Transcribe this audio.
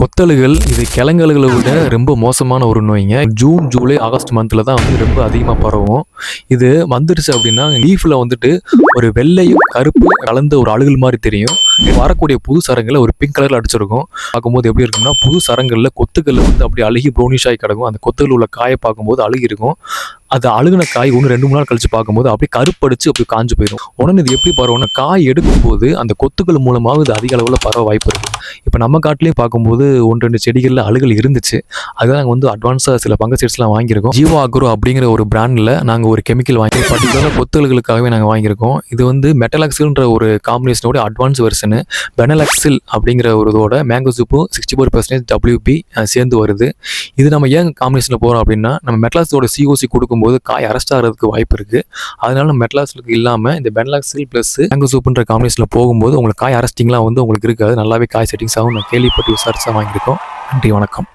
கொத்தலுகள் இது கிழங்கல்களை விட ரொம்ப மோசமான ஒரு நோய்ங்க. ஜூன் ஜூலை ஆகஸ்ட் மந்தில் தான் வந்து ரொம்ப அதிகமாக பரவும். இது வந்துடுச்சு அப்படின்னா லீஃபில் வந்துட்டு ஒரு வெள்ளையும் கருப்பு கலந்த ஒரு அழுகல் மாதிரி தெரியும். வரக்கூடிய புது சரங்களை ஒரு பிங்க் கலரில் அடிச்சிருக்கும். பார்க்கும்போது எப்படி இருக்கும்னா புது சரங்களில் கொத்துக்கள் வந்து அப்படி அழுகி ப்ரௌனிஷ் ஆகி கிடக்கும். அந்த கொத்துகள் உள்ள காயை பார்க்கும்போது அழுகி இருக்கும். அது அழுகுன காய் ஒன்று ரெண்டு மூணு நாள் கழிச்சு பார்க்கும்போது அப்படியே கருப்படிச்சு அப்படி காஞ்சு போயிடும். உடனே இது எப்படி பரவும்னா காய் எடுக்கும்போது அந்த கொத்துக்கள் மூலமாக இது அதிக அளவில் பரவ வாய்ப்பு இருக்குது இப்போ நம்ம காட்டிலே பார்க்கும்போது ஒன்று ரெண்டு செடிகளில் அழுகல் இருந்துச்சு. அதுதான் நாங்கள் வந்து அட்வான்ஸாக சில பங்கசைட்ஸ்லாம் வாங்கியிருக்கோம். ஜீவா அக்ரோ அப்படிங்கிற ஒரு பிராண்டில் நாங்கள் ஒரு கெமிக்கல் வாங்கி பர்டிகுலராக கொத்துகளுக்காகவே நாங்கள் வாங்கியிருக்கோம். இது வந்து மெட்டலாக்சில்ன்ற ஒரு காம்பினேஷனோட அட்வான்ஸ் வெர்ஷனு பெனலாக்சில் அப்படிங்கிற ஒரு இதோட மேங்கோ சூப்பும் சிக்ஸ்டி ஃபோர் பர்சன்டேஜ் டபிள்யூபி சேர்ந்து வருது. இது நம்ம ஏன் காம்பினேஷனில் போகிறோம் அப்படின்னா நம்ம மெட்டலாக்ஸோட சிஓசி கொடுக்கும் போது காய் அரெஸ்ட் ஆகிறதுக்கு வாய்ப்பு இருக்குது அதனால நம்ம இல்லாமல் இந்த பென்லாக்ஸில் ப்ளஸ் மேங்கோ சூப்புன்ற காம்பினேஷனில் போகும்போது உங்களுக்கு காய் அரெஸ்டிங்லாம் வந்து உங்களுக்கு இருக்காது. நல்லாவே காய் செட்டிங்ஸ் ஆகும். நான் கேள்விப்பட்டு விசாரிச்சா வாங்கியிருக்கோம். நன்றி வணக்கம்.